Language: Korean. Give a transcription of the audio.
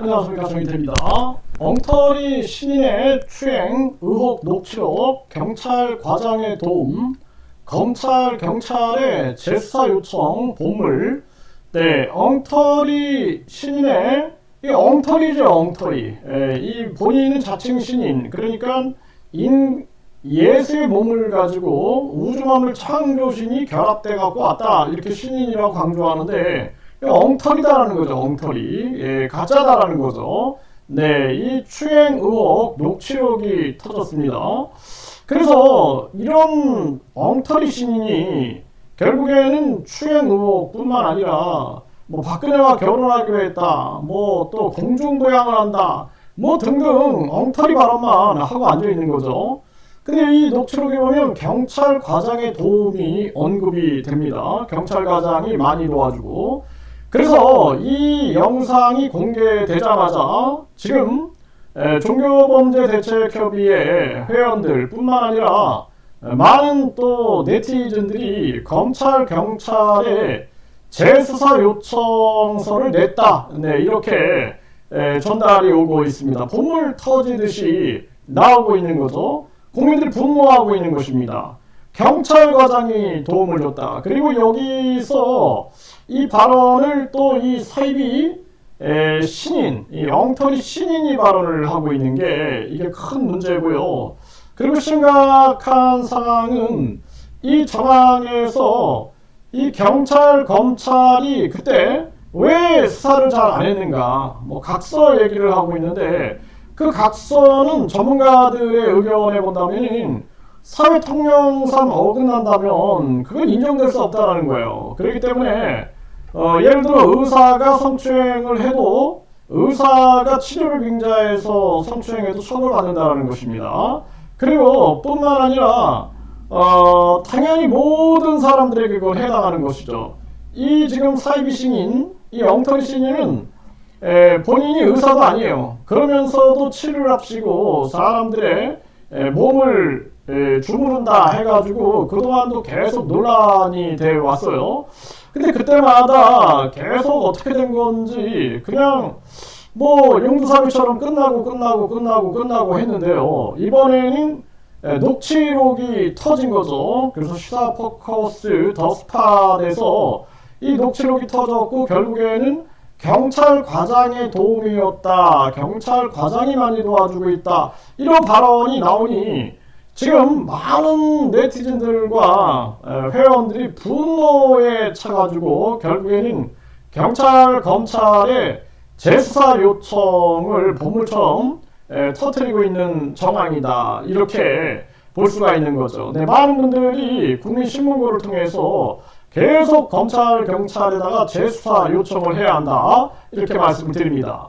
안녕하십니까. 정인태입니다. 엉터리 신인의 추행 의혹 녹취록 경찰 과장의 도움 검찰 경찰의 재수사 요청 보물. 네 엉터리 신인의 이 엉터리죠 엉터리. 예, 이 본인은 자칭 신인. 그러니까 인 예수의 몸을 가지고 우주만물 창조신이 결합돼 갖고 왔다. 이렇게 신인이라고 강조하는데 엉터리다라는 거죠 엉터리. 예, 가짜다라는 거죠. 네 이 추행 의혹 녹취록이 터졌습니다. 그래서 이런 엉터리 신인이 결국에는 추행 의혹뿐만 아니라 뭐 박근혜와 결혼하기로 했다 뭐 또 공중부양을 한다 뭐 등등 엉터리 발언만 하고 앉아 있는 거죠. 근데 이 녹취록에 보면 경찰 과장의 도움이 언급이 됩니다. 경찰 과장이 많이 도와주고 그래서 이 영상이 공개되자마자 지금 에, 종교범죄대책협의회 회원들 뿐만 아니라 에, 많은 또 네티즌들이 검찰 경찰에 재수사 요청서를 냈다. 네 이렇게 에, 전달이 오고 있습니다. 본물 터지듯이 나오고 있는 거죠. 국민들이 분노하고 있는 것입니다. 경찰과장이 도움을 줬다. 그리고 여기서 이 발언을 또 이 사입이 에, 신인, 이 엉터리 신인이 발언을 하고 있는 게 이게 큰 문제고요. 그리고 심각한 상황은 이 정황에서 이 경찰, 검찰이 그때 왜 수사를 잘 안 했는가, 뭐 각서 얘기를 하고 있는데 그 각서는 전문가들의 의견에 본다면 사회 통념상 어긋난다면 그건 인정될 수 없다라는 거예요. 그렇기 때문에 어, 예를 들어 의사가 성추행을 해도 의사가 치료를 빙자해서 성추행해도 처벌받는다는 것입니다. 그리고 뿐만 아니라 어, 당연히 모든 사람들에게 그건 해당하는 것이죠. 이 지금 사이비 신인, 이 엉터리 신인은 에, 본인이 의사도 아니에요. 그러면서도 치료를 합시고 사람들의 에, 몸을 에, 주무른다 해가지고 그동안도 계속 논란이 돼 왔어요. 근데 그때마다 계속 어떻게 된 건지 그냥 뭐 용두사미처럼 끝나고 끝나고 끝나고 끝나고 했는데요. 이번에는 에, 녹취록이 터진 거죠. 그래서 시사 포커스 더 스팟에서 이 녹취록이 터졌고 결국에는 경찰 과장의 도움이었다. 경찰 과장이 많이 도와주고 있다. 이런 발언이 나오니 지금 많은 네티즌들과 회원들이 분노에 차가지고 결국에는 경찰 검찰의 재수사 요청을 보물처럼 터뜨리고 있는 정황이다. 이렇게 볼 수가 있는 거죠. 네, 많은 분들이 국민신문고를 통해서 계속 검찰, 경찰에다가 재수사 요청을 해야 한다. 이렇게 말씀을 드립니다.